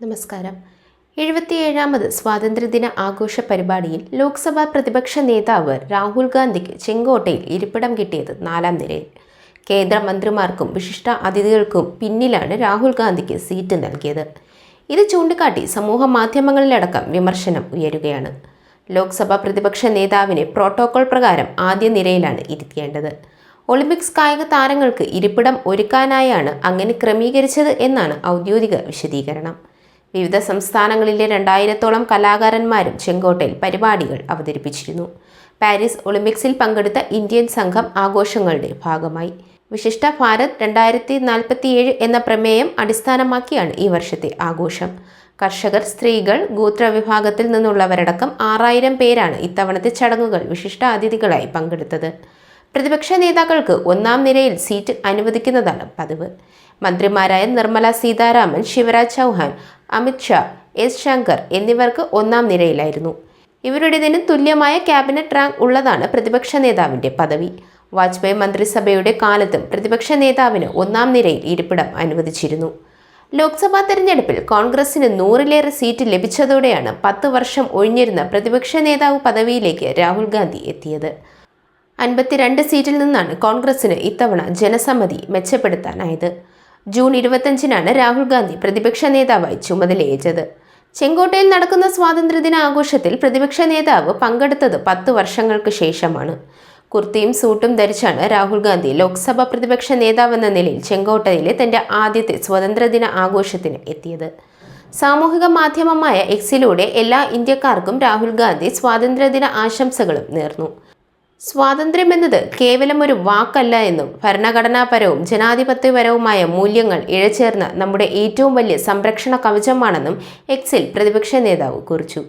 നമസ്കാരം. എഴുപത്തിയേഴാമത് സ്വാതന്ത്ര്യദിന ആഘോഷ പരിപാടിയിൽ ലോക്സഭാ പ്രതിപക്ഷ നേതാവ് രാഹുൽ ഗാന്ധിക്ക് ചെങ്കോട്ടയിൽ ഇരിപ്പിടം കിട്ടിയത് നാലാം നിരയിൽ കേന്ദ്രമന്ത്രിമാർക്കും വിശിഷ്ട അതിഥികൾക്കും പിന്നിലാണ് രാഹുൽ ഗാന്ധിക്ക് സീറ്റ് നൽകിയത്. ഇത് ചൂണ്ടിക്കാട്ടി സമൂഹ മാധ്യമങ്ങളിലടക്കം വിമർശനം ഉയരുകയാണ്. ലോക്സഭാ പ്രതിപക്ഷ നേതാവിനെ പ്രോട്ടോകോൾ പ്രകാരം ആദ്യ നിരയിലാണ് ഇരുത്തേണ്ടത് ഒളിമ്പിക്സ് കായിക താരങ്ങൾക്ക് ഇരിപ്പിടം ഒരുക്കാനായാണ് അങ്ങനെ ക്രമീകരിച്ചത് എന്നാണ് ഔദ്യോഗിക വിശദീകരണം. വിവിധ സംസ്ഥാനങ്ങളിലെ രണ്ടായിരത്തോളം കലാകാരന്മാരും ചെങ്കോട്ടയിൽ പരിപാടികൾ അവതരിപ്പിച്ചിരുന്നു. പാരീസ് ഒളിമ്പിക്സിൽ പങ്കെടുത്ത ഇന്ത്യൻ സംഘം ആഘോഷങ്ങളുടെ ഭാഗമായി. വിശിഷ്ട ഭാരത് രണ്ടായിരത്തി നാൽപ്പത്തിയേഴ് എന്ന പ്രമേയം അടിസ്ഥാനമാക്കിയാണ് ഈ വർഷത്തെ ആഘോഷം. കർഷകർ സ്ത്രീകൾ ഗോത്രവിഭാഗത്തിൽ നിന്നുള്ളവരടക്കം ആറായിരം പേരാണ് ഇത്തവണത്തെ ചടങ്ങുകൾ വിശിഷ്ട അതിഥികളായി പങ്കെടുത്തത്. പ്രതിപക്ഷ നേതാക്കൾക്ക് ഒന്നാം നിരയിൽ സീറ്റ് അനുവദിക്കുന്നതാണ് പതിവ്. മന്ത്രിമാരായ നിർമ്മല സീതാരാമൻ ശിവരാജ് ചൗഹാൻ അമിത് ഷാ എസ് ശങ്കർ എന്നിവർക്ക് ഒന്നാം നിരയിലായിരുന്നു. ഇവരുടേതിന് തുല്യമായ ക്യാബിനറ്റ് റാങ്ക് ഉള്ളതാണ് പ്രതിപക്ഷ നേതാവിന്റെ പദവി. വാജ്പേയി മന്ത്രിസഭയുടെ കാലത്തും പ്രതിപക്ഷ നേതാവിന് ഒന്നാം നിരയിൽ ഇരിപ്പിടം അനുവദിച്ചിരുന്നു. ലോക്സഭാ തെരഞ്ഞെടുപ്പിൽ കോൺഗ്രസിന് നൂറിലേറെ സീറ്റ് ലഭിച്ചതോടെയാണ് പത്ത് വർഷം ഒഴിഞ്ഞിരുന്ന പ്രതിപക്ഷ നേതാവ് പദവിയിലേക്ക് രാഹുൽ ഗാന്ധി എത്തിയത്. അൻപത്തിരണ്ട് സീറ്റിൽ നിന്നാണ് കോൺഗ്രസിന് ഇത്തവണ ജനസമ്മതി മെച്ചപ്പെടുത്താനായത്. ജൂൺ ഇരുപത്തഞ്ചിനാണ് രാഹുൽ ഗാന്ധി പ്രതിപക്ഷ നേതാവായി ചുമതലയേറ്റത്. ചെങ്കോട്ടയിൽ നടക്കുന്ന സ്വാതന്ത്ര്യദിന ആഘോഷത്തിൽ പ്രതിപക്ഷ നേതാവ് പങ്കെടുത്തത് പത്ത് വർഷങ്ങൾക്ക് ശേഷമാണ്. കുർത്തിയും സൂട്ടും ധരിച്ചാണ് രാഹുൽ ഗാന്ധി ലോക്സഭാ പ്രതിപക്ഷ നേതാവെന്ന നിലയിൽ ചെങ്കോട്ടയിലെ തന്റെ ആദ്യത്തെ സ്വാതന്ത്ര്യദിന ആഘോഷത്തിന് എത്തിയത്. സാമൂഹിക മാധ്യമമായ എക്സിലൂടെ എല്ലാ ഇന്ത്യക്കാർക്കും രാഹുൽ ഗാന്ധി സ്വാതന്ത്ര്യദിന ആശംസകളും നേർന്നു. സ്വാതന്ത്ര്യം എന്നത് കേവലം ഒരു വാക്കല്ല എന്നും ഭരണഘടനാപരവും ജനാധിപത്യപരവുമായ മൂല്യങ്ങൾ ഇഴചേർന്ന നമ്മുടെ ഏറ്റവും വലിയ സംരക്ഷണ കവചമാണെന്നും എക്സിൽ പ്രതിപക്ഷ നേതാവ് കുറിച്ചു.